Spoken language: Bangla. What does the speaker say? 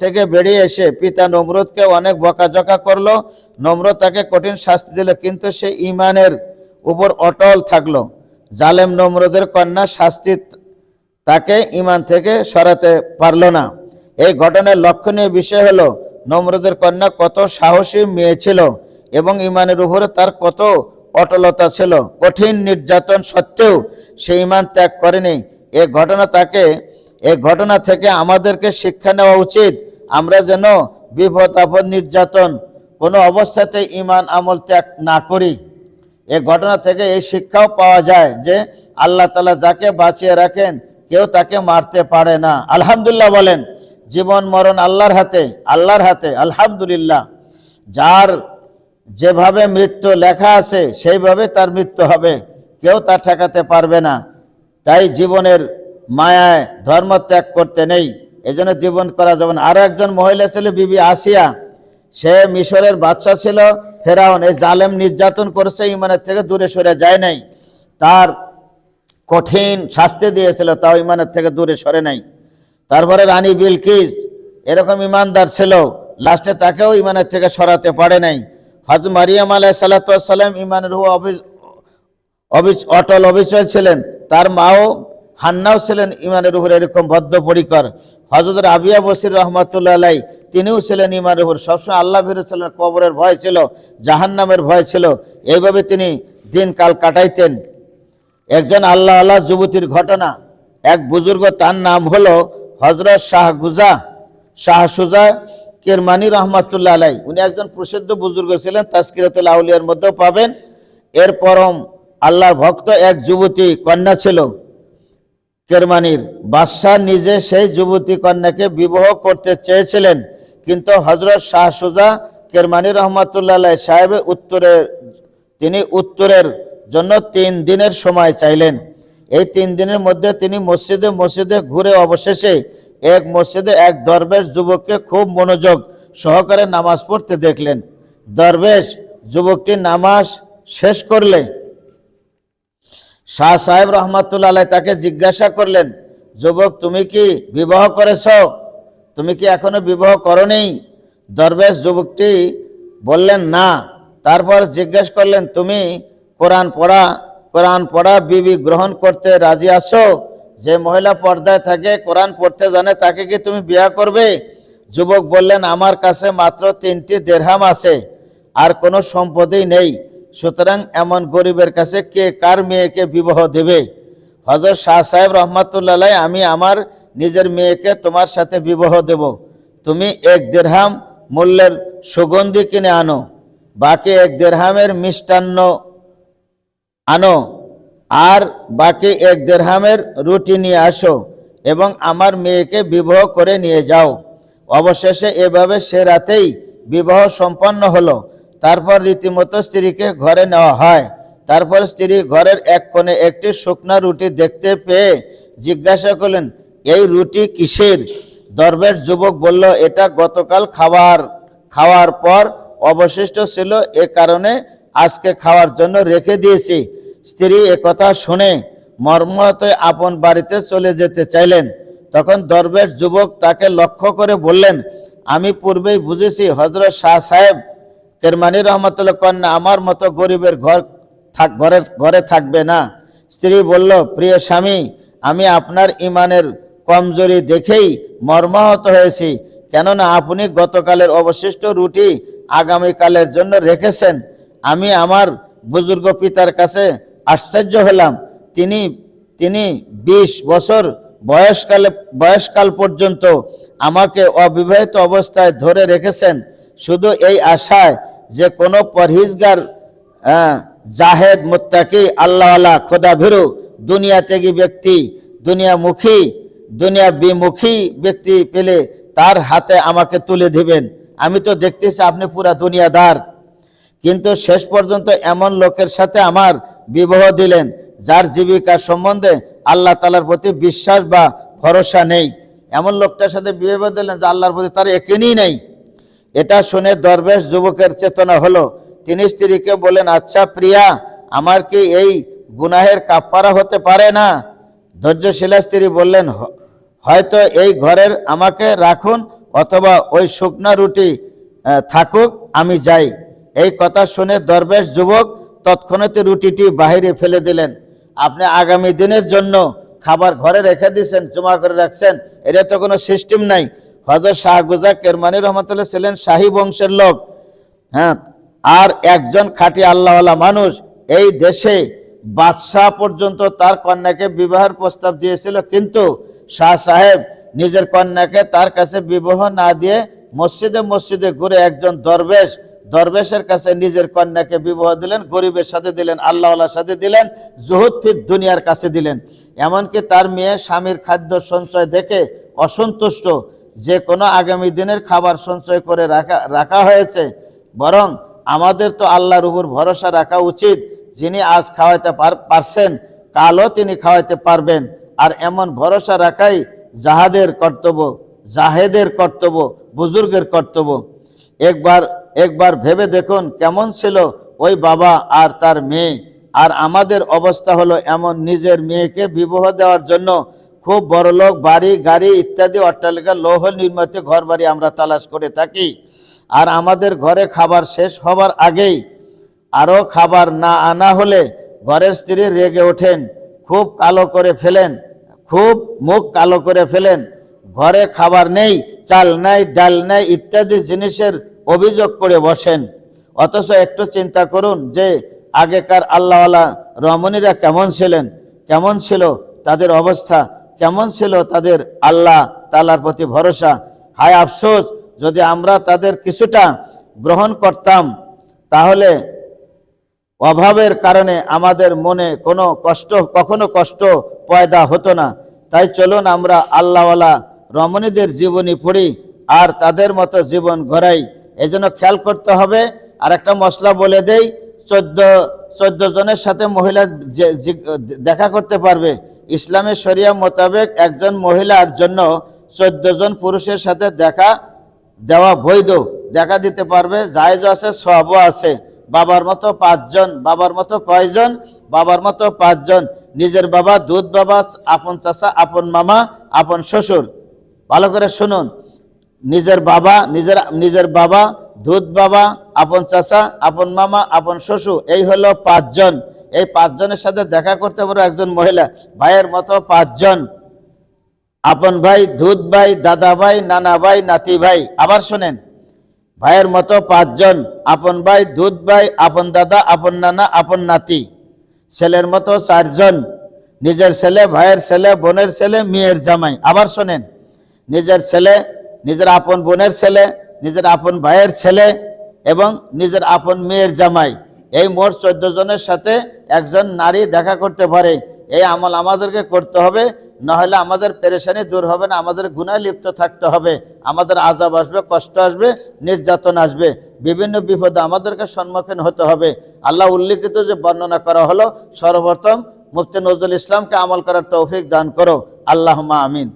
থেকে বেরিয়ে এসে পিতা নমরুদকে অনেক বকাঝকা করল। নমরুদ তাকে কঠিন শাস্তি দিল, কিন্তু সে ইমানের উপর অটল থাকল। জালেম নমরুদের কন্যা শাস্তি তাকে ইমান থেকে সরাতে পারল না। এই ঘটনার লক্ষণীয় বিষয় হলো, নমরুদের কন্যা কত সাহসী মেয়ে ছিল এবং ইমানের উপরে তার কত অটলতা ছিল। কঠিন নির্যাতন সত্ত্বেও সে ইমান ত্যাগ করেনি। এ ঘটনা তাকে এ ঘটনা থেকে আমাদেরকে শিক্ষা নেওয়া উচিত। আমরা যেন বিপদ, আপদ, নির্যাতন কোনো অবস্থাতে ইমান আমল ত্যাগ না করি। এ ঘটনা থেকে এই শিক্ষাও পাওয়া যায় যে আল্লাহ তালা যাকে বাঁচিয়ে রাখেন, কেউ তাকে মারতে পারে না। আলহামদুলিল্লাহ বলেন, জীবন, মরণ আল্লাহর হাতে আল্লাহর হাতে, আলহামদুলিল্লাহ। যার যেভাবে মৃত্যু লেখা আছে, সেইভাবে তার মৃত্যু হবে। কেউ তা ঠেকাতে পারবে না। তাই জীবনের মায়ায় ধর্ম ত্যাগ করতে নেই। এজন্য জীবন করা যাবে না। আরও একজন মহিলা ছিল, বিবি আসিয়া। সে মিশরের বাচ্চা ছিল, ফেরাউন। এই জালেম নির্যাতন করেছে, ইমানের থেকে দূরে সরে যায় নাই। তার কঠিন শাস্তি দিয়েছিল, তাও ইমানের থেকে দূরে সরে নাই। তারপরে রানী বিলকিস এরকম ইমানদার ছিল, লাস্টে তাকেও ইমানের থেকে সরাতে পারে নাই। হজরত মারিয়াম আলাহ সাল্লাতাম ইমানের অটল অবিচয় ছিলেন। তার মাও হান্নাও ছিলেন ইমানের উপর এরকম বদ্ধপরিকর হজরত আবিয়া বসির রহমতুল্লাহ আলাই তিনিও ছিলেন ইমানের উপর। সবসময় আল্লাহ ভীরু ছিলেন কবরের ভয় ছিল, জাহান্নামের ভয় ছিল। এইভাবে তিনি দিন কাল কাটাইতেন। একজন আল্লাহ আল্লাহ যুবতীর ঘটনা। এক বুজুর্গ তার নাম হলো হজরত শাহ গুজা, শাহ সুজা কেরমানি রহমাতুল্লাহ আলাই উনি একজন প্রসিদ্ধ বুজুর্গ ছিলেন তাস্কিরাতুল আউলিয়ার মধ্যেও পাবেন। এর পরম আল্লাহর ভক্ত এক যুবতী কন্যা ছিল। কেরমানির বাদশাহ নিজে সেই যুবতী কন্যাকে বিবাহ করতে চেয়েছিলেন, কিন্তু হজরত শাহ সুজা কেরমানি রহমাতুল্লাহ আলাই সাহেবের উত্তরে, তিনি উত্তরের জন্য তিন দিনের সময় চাইলেন। এই তিন দিনের মধ্যে তিনি মসজিদে মসজিদে ঘুরে অবশেষে এক মসজিদে এক দরবেশ যুবককে খুব মনোযোগ সহকারে নামাজ পড়তে দেখলেন। দরবেশ যুবকটি নামাজ শেষ করলে শাহ সাহেব রহমাতুল্লাহ আলাই তাকে জিজ্ঞাসা করলেন, যুবক, তুমি কি বিবাহ করেছ? তুমি কি এখনও বিবাহ করনি? দরবেশ যুবকটি বললেন, না। তারপর জিজ্ঞেস করলেন, তুমি কোরআন পড়া কোরআন পড়া বিবি গ্রহণ করতে রাজি আছো? যে মহিলা পর্দায় থাকে, কোরআন পড়তে জানে, তাকে কি তুমি বিয়ে করবে? যুবক বললেন, আমার কাছে মাত্র তিনটি দেড়হাম আছে, আর কোনো সম্পদই নেই। সুতরাং এমন গরিবের কাছে কে কার মেয়েকে বিবাহ দেবে? হজরত শাহ সাহেব রহমাতুল্লাহ আমি আমার নিজের মেয়েকে তোমার সাথে বিবাহ দেব। তুমি এক দেড়হাম মূল্যের সুগন্ধি কিনে আনো, বাকি এক দেড়হামের মিষ্টান্ন আনো, আর বাকি এক দেড়হামের রুটি নিয়ে আসো এবং আমার মেয়েকে বিবাহ করে নিয়ে যাও। অবশেষে এভাবে সে রাতেই বিবাহ সম্পন্ন হলো। তারপর রীতিমতো স্ত্রীকে ঘরে নেওয়া হয়। তারপর স্ত্রী ঘরের এক কোণে একটি শুকনা রুটি দেখতে পেয়ে জিজ্ঞাসা করলেন, এই রুটি কিসের? দরবেশ যুবক বলল, এটা গতকাল খাবার। খাওয়ার পর অবশিষ্ট ছিল, এ কারণে আজকে খাওয়ার জন্য রেখে দিয়েছি। স্ত্রী একথা শুনে মর্মহত আপন বাড়িতে চলে যেতে চাইলেন। তখন দরবেশ যুবক তাকে লক্ষ্য করে বললেন, আমি পূর্বেই বুঝেছি হজরত শাহ সাহেব কেরমানি রহমতুল্লাহ কন্যা আমার মতো গরিবের ঘর থাক, ঘরে ঘরে থাকবে না। স্ত্রী বলল, প্রিয় স্বামী, আমি আপনার ইমানের কমজোরি দেখেই মর্মাহত হয়েছি। কেননা আপনি গতকালের অবশিষ্ট রুটি আগামীকালের জন্য রেখেছেন। আমি আমার বুজুর্গ পিতার কাছে আশ্চর্য হলাম। তিনি তিনি বিশ বছর বয়সকালে, বয়সকাল পর্যন্ত আমাকে অবিবাহিত অবস্থায় ধরে রেখেছেন। শুধু এই আশায় যে কোনো পরহিজগার জাহেদ, মুত্তাকি আল্লাহ খোদা ভীরু দুনিয়া ত্যাগী ব্যক্তি দুনিয়ামুখী দুনিয়া বিমুখী ব্যক্তি পেলে তার হাতে আমাকে তুলে দিবেন। আমি তো দেখতেছি আপনি পুরা দুনিয়াদার। কিন্তু শেষ পর্যন্ত এমন লোকের সাথে আমার বিবাহ দিলেন, যার জীবিকা সম্বন্ধে আল্লাহ তালার প্রতি বিশ্বাস বা ভরসা নেই। এমন লোকটার সাথে বিবাহ দিলেন যে আল্লাহর প্রতি তার একেনই নেই। এটা শুনে দরবেশ যুবকের চেতনা হলো। তিনি স্ত্রীকে বলেন আচ্ছা প্রিয়া, আমার কি এই গুনাহের কাফারা হতে পারে না? ধৈর্যশীলা স্ত্রী বললেন হয়তো এই ঘরের আমাকে রাখুন অথবা ওই শুকনা রুটি থাকুক, আমি যাই। এই কথা শুনে দরবেশ যুবক তৎক্ষণাৎ রুটিটি বাহিরে ফেলে দিলেন। আপনি আগামী দিনের জন্য খাবার ঘরে রেখে দিয়েছেন, জমা করে রাখছেন, এটা তো কোনো সিস্টেম নাই। হজরত শাহ গুজা কেরমানি রহমতুল্লাহ ছিলেন শাহী বংশের লোক। হ্যাঁ আর একজন খাঁটি আল্লাহওয়ালা মানুষ। এই দেশে বাদশাহ পর্যন্ত তার কন্যাকে বিবাহের প্রস্তাব দিয়েছিল, কিন্তু শাহ সাহেব নিজের কন্যাকে তার কাছে বিবাহ না দিয়ে মসজিদে মসজিদে ঘুরে একজন দরবেশ, দরবেশের কাছে নিজের কন্যাকে বিবাহ দিলেন, গরিবের সাথে দিলেন, আল্লাহওয়ালার সাথে দিলেন, জুহুদ ফির দুনিয়ার কাছে দিলেন। এমনকি তার মেয়ে স্বামীর খাদ্য সঞ্চয় দেখে অসন্তুষ্ট যে কোনো আগামী দিনের খাবার সঞ্চয় করে রাখা রাখা হয়েছে, বরং আমাদের তো আল্লাহর উপর ভরসা রাখা উচিত যিনি আজ খাওয়াইতে পার- পারছেন, কালও তিনি খাওয়াইতে পারবেন। আর এমন ভরসা রাখাই জাহাদের কর্তব্য জাহেদের কর্তব্য, বুজুর্গের কর্তব্য। একবার একবার ভেবে দেখুন কেমন ছিল ওই বাবা আর তার মেয়ে। আর আমাদের অবস্থা হলো এমন নিজের মেয়েকে বিবাহ দেওয়ার জন্য খুব বড় লোক, বাড়ি, গাড়ি ইত্যাদি, অট্টালিকা, লৌহ নির্মিত ঘর বাড়ি আমরা তালাশ করে থাকি। আর আমাদের ঘরে খাবার শেষ হবার আগেই আরও খাবার না আনা হলে ঘরের স্ত্রী রেগে ওঠেন, খুব কালো করে ফেলেন, খুব মুখ কালো করে ফেলেন। ঘরে খাবার নেই, চাল নাই, ডাল নাই ইত্যাদি জিনিসের অভিযোগ করে বসেন। অথচ একটু চিন্তা করুন যে আগেকার আল্লাহওয়ালা রমণীরা কেমন ছিলেন, কেমন ছিল, তাদের অবস্থা কেমন ছিল তাদের আল্লাহ তালার প্রতি ভরসা। হায় আফসোস, যদি আমরা তাদের কিছুটা গ্রহণ করতাম, তাহলে অভাবের কারণে আমাদের মনে কোনো কষ্ট, কখনো কষ্ট পয়দা হতো না। তাই চলুন আমরা আল্লাহওয়ালা রমণীদের জীবনী পড়ি আর তাদের মতো জীবন গড়াই এজন্য খেয়াল করতে হবে আর একটা মশলা বলে দেই, চোদ্দ চোদ্দ জনের সাথে মহিলা দেখা করতে পারবে। ইসলামের শরিয়া মোতাবেক একজন মহিলার জন্য চোদ্দ জন পুরুষের সাথে দেখা দেওয়া বৈধ। দেখা দিতে পারবে, জায়েজ আছে সবও আছে। বাবার মতো পাঁচজন, বাবার মতো কয়জন, বাবার মতো পাঁচজন। নিজের বাবা, দুধ বাবা, আপন চাচা, আপন মামা, আপন শ্বশুর। ভালো করে শুনুন। নিজের বাবা, নিজের নিজের বাবা, দুধ বাবা, আপন চাচা, আপন মামা, আপন শ্বশুর, এই হলো পাঁচজন। এই পাঁচজনের সাথে দেখা করতে পারো, একজন মহিলা, ভাইয়ের মতো পাঁচজন। আপন ভাই, দুধ ভাই, দাদা ভাই, নানা ভাই, নাতি ভাই, আবার শোনেন, ভাইয়ের মতো পাঁচজন, আপন ভাই, দুধ ভাই, আপন দাদা, আপন নানা, আপন নাতি, ছেলের মতো চারজন, নিজের ছেলে, ভাইয়ের ছেলে, বোনের ছেলে, মেয়ের জামাই, আবার শোনেন, নিজের ছেলে, নিজের আপন বোনের ছেলে, নিজের আপন ভাইয়ের ছেলে, এবং নিজের আপন মেয়ের জামাই এই মোট চোদ্দ জনের সাথে একজন নারী দেখা করতে পারে। এই আমল আমাদেরকে করতে হবে, নাহলে আমাদের পেরেশানি দূর হবে না, আমাদের গুণায় লিপ্ত থাকতে হবে। আমাদের আজাব আসবে, কষ্ট আসবে, নির্যাতন আসবে। বিভিন্ন বিপদে আমাদেরকে সম্মুখীন হতে হবে। আল্লাহ উল্লিখিত যে বর্ণনা করা হলো, সর্বপ্রথম মুফতি নজরুল ইসলামকে আমল করার তৌফিক দান করো। আল্লাহ আমিন।